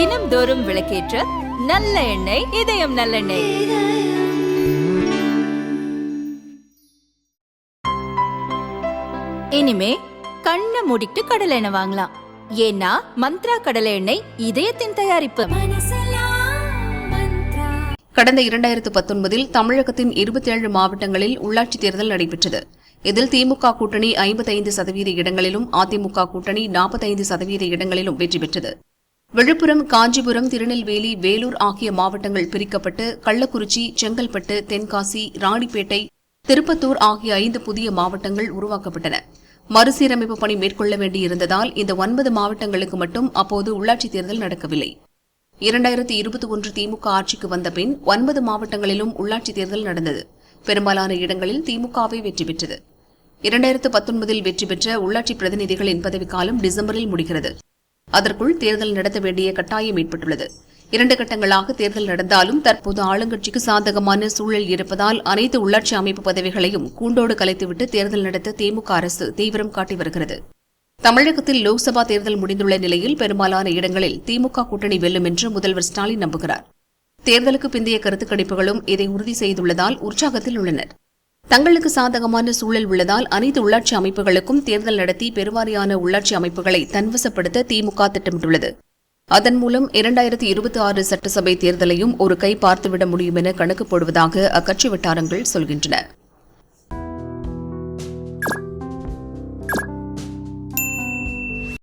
தினம்தோறும் விளக்கேற்ற நல்ல எண்ணெய் இதயம் நல்லெண்ணெய். இனிமே கண்ணை மூடிட்டு கடலை எண்ணெய் வாங்கலாம். ஏன்னா மந்த்ரா கடலை எண்ணெய் இதயத்தின் தயாரிப்பு. கடந்த இரண்டாயிரத்து பத்தொன்பதில் தமிழகத்தின் இருபத்தேழு மாவட்டங்களில் உள்ளாட்சித் தேர்தல் நடைபெற்றது. இதில் திமுக கூட்டணி ஐம்பத்தைந்து சதவீத இடங்களிலும் அதிமுக கூட்டணி நாற்பத்தைந்து சதவீத இடங்களிலும் வெற்றி பெற்றது. விழுப்புரம் காஞ்சிபுரம் திருநெல்வேலி வேலூர் ஆகிய மாவட்டங்கள் பிரிக்கப்பட்டு கள்ளக்குறிச்சி செங்கல்பட்டு தென்காசி ராணிப்பேட்டை திருப்பத்தூர் ஆகிய ஐந்து புதிய மாவட்டங்கள் உருவாக்கப்பட்டன. மறுசீரமைப்பு பணி மேற்கொள்ள வேண்டியிருந்ததால் இந்த ஒன்பது மாவட்டங்களுக்கு மட்டும் அப்போது உள்ளாட்சித் தேர்தல் நடக்கவில்லை. இரண்டாயிரத்தி இருபத்தி ஒன்று திமுக ஆட்சிக்கு வந்த பின் ஒன்பது மாவட்டங்களிலும் உள்ளாட்சித் தேர்தல் நடந்தது. பெரும்பாலான இடங்களில் திமுகவே வெற்றி பெற்றது. இரண்டாயிரத்து பத்தொன்பதில் வெற்றி பெற்ற உள்ளாட்சி பிரதிநிதிகளின் பதவிக்காலம் டிசம்பரில் முடிகிறது. அதற்குள் தேர்தல் நடத்த வேண்டிய கட்டாயம் ஏற்பட்டுள்ளது. இரண்டு கட்டங்களாக தேர்தல் நடந்தாலும் தற்போது ஆளுங்கட்சிக்கு சாதகமான சூழல் இருப்பதால் அனைத்து உள்ளாட்சி அமைப்பு பதவிகளையும் கூண்டோடு கலைத்துவிட்டு தேர்தல் நடத்த திமுக அரசு தீவிரம் காட்டி வருகிறது. தமிழகத்தில் லோக்சபா தேர்தல் முடிந்துள்ள நிலையில் பெரும்பாலான இடங்களில் திமுக கூட்டணி வெல்லும் என்று முதல்வர் ஸ்டாலின் நம்புகிறார். தேர்தலுக்கு பிந்தைய கருத்துக் கணிப்புகளும் இதை உறுதி செய்துள்ளதால் உற்சாகத்தில் உள்ளனர். தங்களுக்கு சாதகமான சூழல் உள்ளதால் அனைத்து உள்ளாட்சி அமைப்புகளுக்கும் தேர்தல் நடத்தி பெருவாரியான உள்ளாட்சி அமைப்புகளை தன்வசப்படுத்த திமுக திட்டமிட்டுள்ளது. அதன் மூலம் இரண்டாயிரத்தி இருபத்தி ஆறு சட்டசபை தேர்தலையும் ஒரு கை பார்த்துவிட முடியும் என கணக்கு போடுவதாக அக்கட்சி வட்டாரங்கள் சொல்கின்றன.